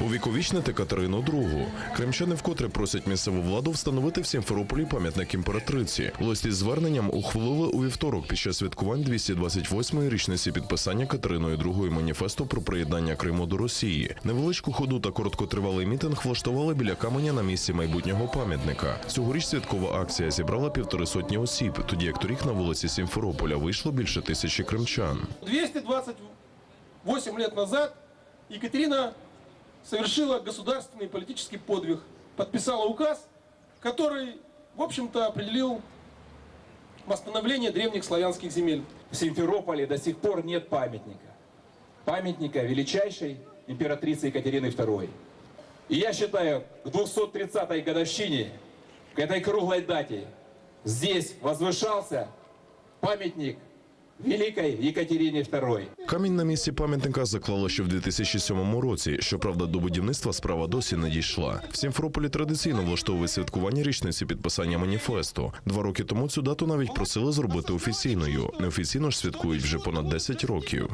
Увіковічнити Катерину II. Кримчани вкотре просять місцеву владу встановити в Сімферополі пам'ятник імператриці. Листі зверненням ухвалили у вівторок під час святкувань 228-ї річниці підписання Катериною II маніфесту про приєднання Криму до Росії. Невеличку ходу та короткотривалий мітинг влаштували біля каменя на місці майбутнього пам'ятника. Цьогоріч святкова акція зібрала півтори сотні осіб, тоді як торік на вулиці Сімферополя вийшло більше тисячі кримчан. 228 лет назад Екатерина совершила государственный политический подвиг, подписала указ, который, в общем-то, определил восстановление древних славянских земель. В Симферополе до сих пор нет памятника. Памятника величайшей императрицы Екатерины II. И я считаю, к 230-й годовщине, к этой круглой дате, здесь возвышался памятник Великой Екатерине II. Камінь на місці пам'ятника заклало ще в 2007 році. Щоправда, до будівництва справа досі не дійшла. В Сімферополі традиційно влаштовує святкування річниці підписання маніфесту. Два роки тому цю дату навіть просили зробити офіційною. Неофіційно ж святкують вже понад 10 років.